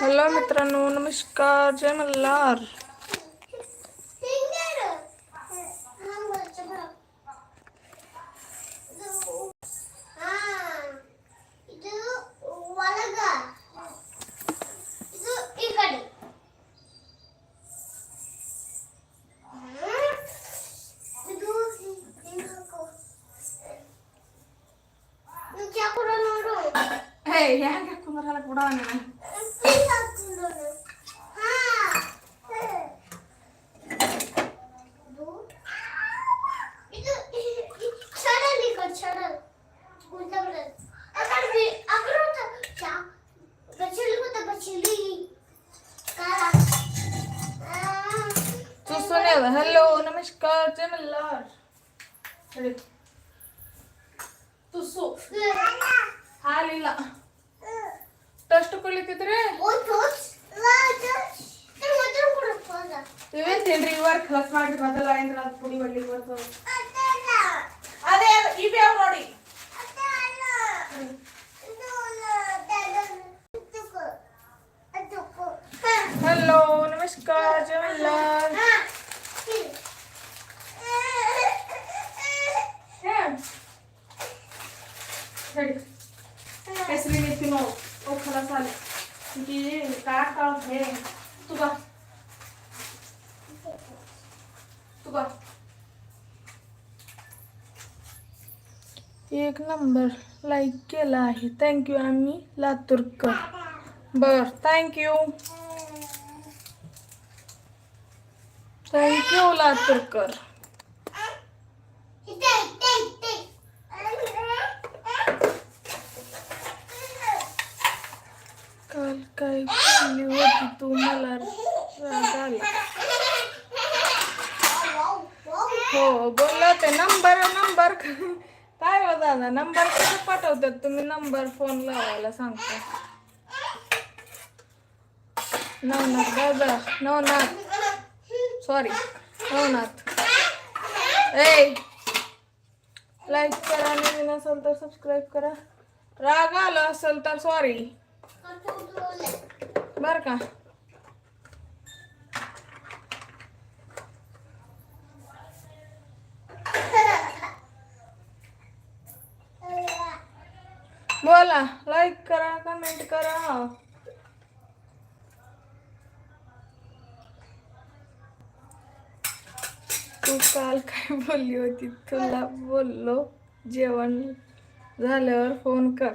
Hello मित्रांनो नमस्कार जय मल्हार हे ह्या घ्या कुणाला कुठं ನಮಸ್ಕಾರ ಜಮಲ್ಲಾರ್ ಹೇಳಿ ತುಸು ಹಾಲಿಲ್ಲ ಟಸ್ಟ್ ಕುಳಿತಿದ್ರೆ ನೀವೇನ್ ತಿನ್ರಿ ಇವಾಗ ಕಲಸ್ ಮಾಡಿ ಬದಲ ಏನ್ರ ಅದು ಪುಡಿ ಬಡ್ಲಿಕ್ಕೆ ಬರ್ತದೆ ಅದೇ ಇವೆ की काट काढ हे तुका तुका एक नंबर. लाईक केला आहे. थँक्यू आम्ही लातूरकर. बर थँक्यू थँक्यू लातूरकर काल काय बोलली होती तू मला राग आला हो बोलले होते नंबर नंबर काय हो दादा नंबर कसं पाठवतात तुम्ही? नंबर फोन लावायला सांगता. नवनाथ दादा नवनाथ. सॉरी नवनाथ. ए लाईक करा नवीन असेल तर सबस्क्राईब करा. राग आला असेल तर सॉरी बरं का? बोला लाईक करा कमेंट करा. तू काल काय बोलली होती? तुला बोललो जेवण झाल्यावर फोन कर.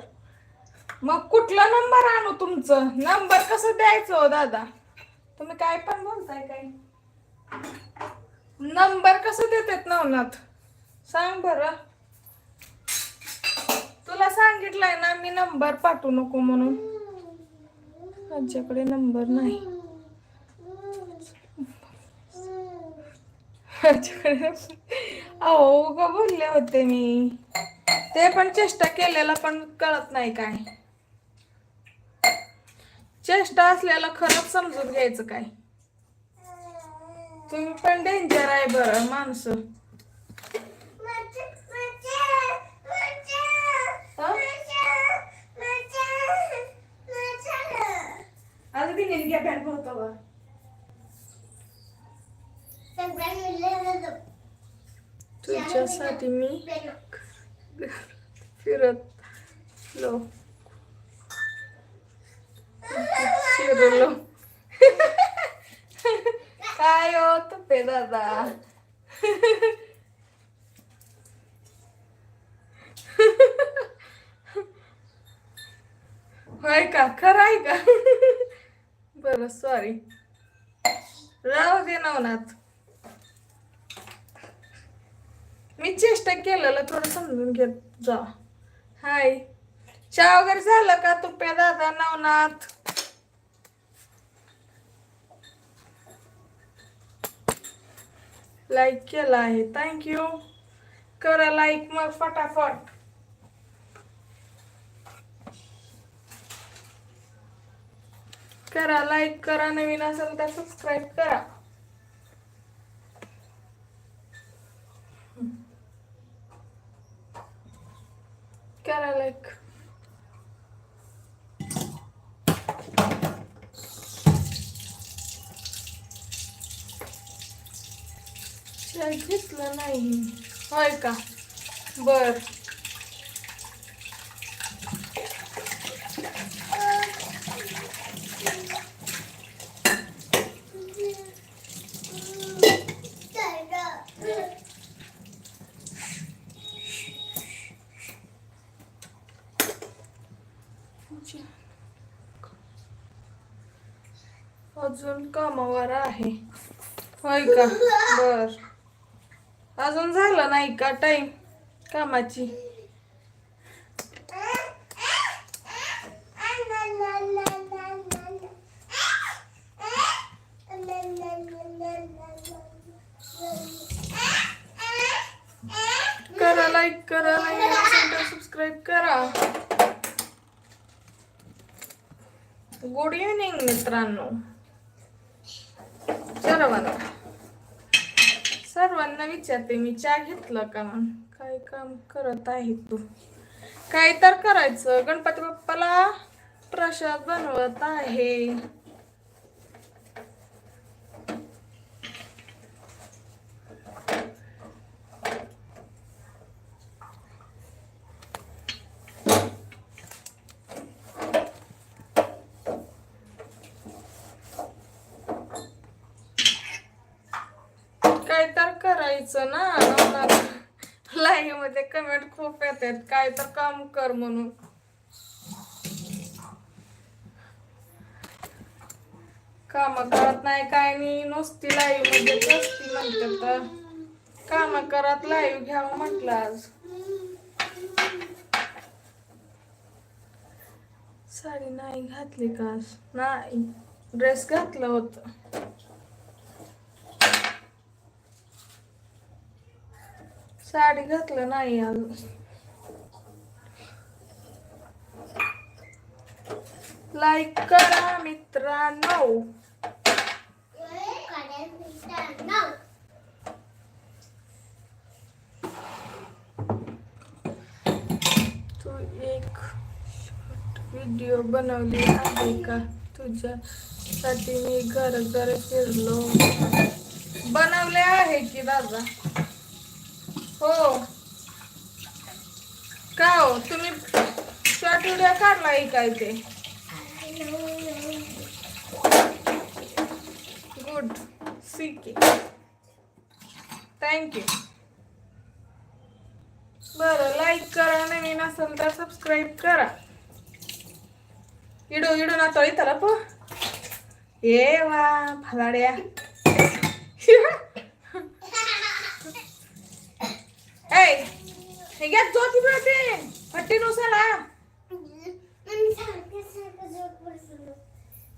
मग कुठला नंबर आणू तुमचं? नंबर कसं द्यायचं हो दादा? तुम्ही काय पण बोलताय काय नंबर कसं देतात नवनाथ? सांग बरं. तुला सांगितलंय ना मी नंबर पाठवू नको म्हणून. माझ्याकडे नंबर नाही. अहो ग बोलले होते मी. ते पण चेष्टा केलेला पण कळत नाही काय. चेष्टा असलेला खरंच समजून घ्यायचं काय. तुम्ही पण डेंजर आहे बरं माणसं. घ्या बॅग भरतो बा तुझ्यासाठी मी फिरत लो शिरलो काय हो तुपे दादा होय का? खरं आहे का? बरं सॉरी राहू दे नवनाथ. मी चेष्टा केलेला थोडं समजून घेत जा. हाय. चहा वगैरे झालं का तुप्या दादा नवनाथ? लाईक केला आहे. थँक्यू करा लाईक मग फटाफट. करा लाईक करा नवीन असेल तर सबस्क्राईब करा. करा लाईक घेतलं नाही. होय का? बर. अजून कामावर आहे. होय का? बर. अजून झालं नाही का टाइम कामाची? करा लाईक करा सबस्क्राईब करा. गुड इव्हनिंग मित्रांनो. सर्वांना. सर्वांना विचारते मी चहा घेतलं का? मग काय काम करत आहे तू? काय तर करायचं. गणपती बाप्पाला प्रसाद बनवत आहे काय तर करायचं ना लाईव्हमध्ये कमेंट खूप येतात. काय तर काम कर म्हणून. काम करत नाही काय नाही नुसती लाईव्हमध्ये असती म्हणतात काम करत लाईव्ह घ्यावं म्हटलं आज. साडी नाही घातली का नाही. ड्रेस घातलं होतं. साडी घातलं नाही अजून. लाईक करा मित्रांनो. तू एक व्हिडिओ बनवली आहे का? तुझ्यासाठी मी घर घर फिरलो. बनवले आहे की दादा? हो. का हो? तुम्ही शॉर्ट व्हिडिओ काढलाय काय ते? गुड सीके थँक्यू बरं लाईक करा नवीन असेल तर सबस्क्राईब करा. इडो इडो ना तळी तर प ये वा फलाड्या ऐ हे घ्या जोती मिळते हट्टी नुसाला.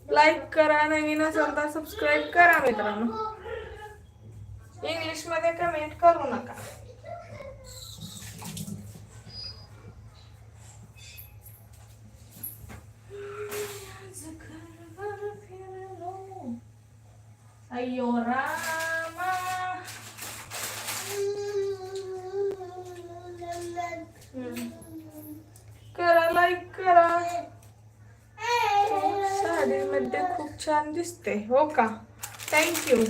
लाईक करा नवीन असेल तर सबस्क्राईब करा मित्रांनो. इंग्लिशमध्ये कमेंट करू नका अय्यो रामा हम्म. करा लाईक करा मध्ये खूप छान दिसते हो का? थँक्यू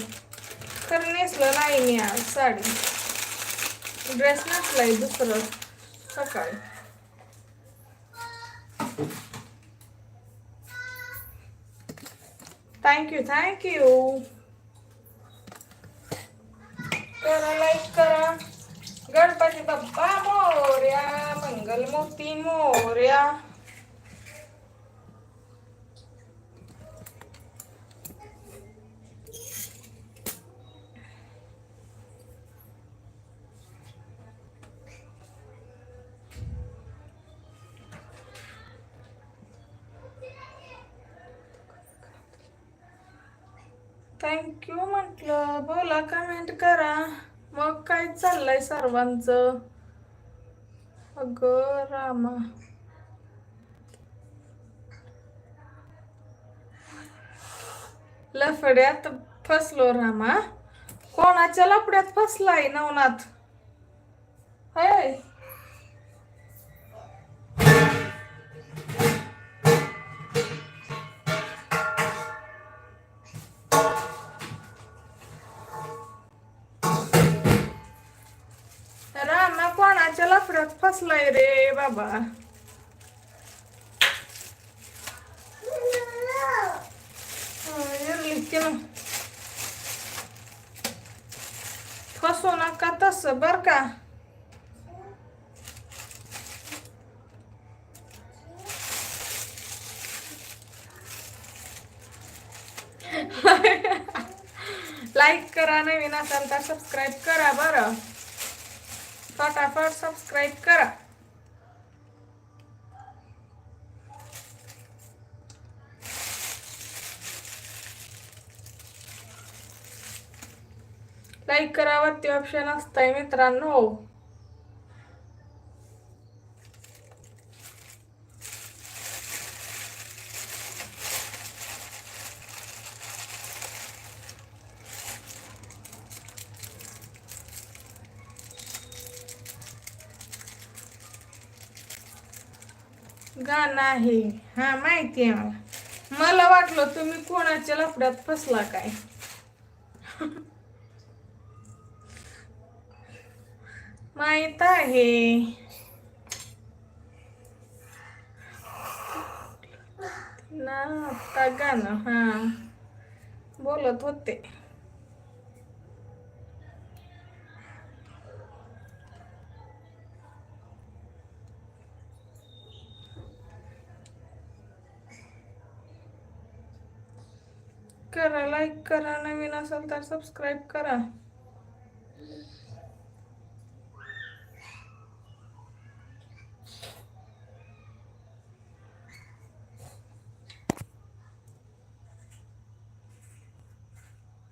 तर नेसलं नाही मी आज साडी. ड्रेस नसलाय दुसरं. सकाळी. थँक्यू थँक्यू करा लाईक करा. गणपती बाप्पा मोर्या मंगलमूर्ती मोर्या. थँक्यू म्हटलं. बोला कमेंट करा. मग काय चाललंय सर्वांचं? अगं रामा. लफड्यात फसलो रामा. कोणाच्या लफड्यात फसलाय नवनाथ? हाय लफड्यात फसलाय रे बाबा फसू नका तस बर का लाईक करा नवीन असाल तर सबस्क्राईब करा बरं. फटाफट सबस्क्राईब करा. लाईक करावरती ऑप्शन असतंय मित्रांनो. गाणं आहे. हा माहिती आहे मला. मला वाटलं तुम्ही कोणाच्या लफड्यात फसला काय? माहीत आहे. ना आता गाणं हा. बोलत होते. करा लाईक करा नवीन असेल तर सबस्क्राईब करा.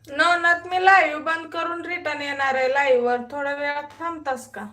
नवनाथ मी लाईव्ह बंद करून रिटर्न येणार आहे. लाईव्ह वर थोड्या वेळात थांबतास का?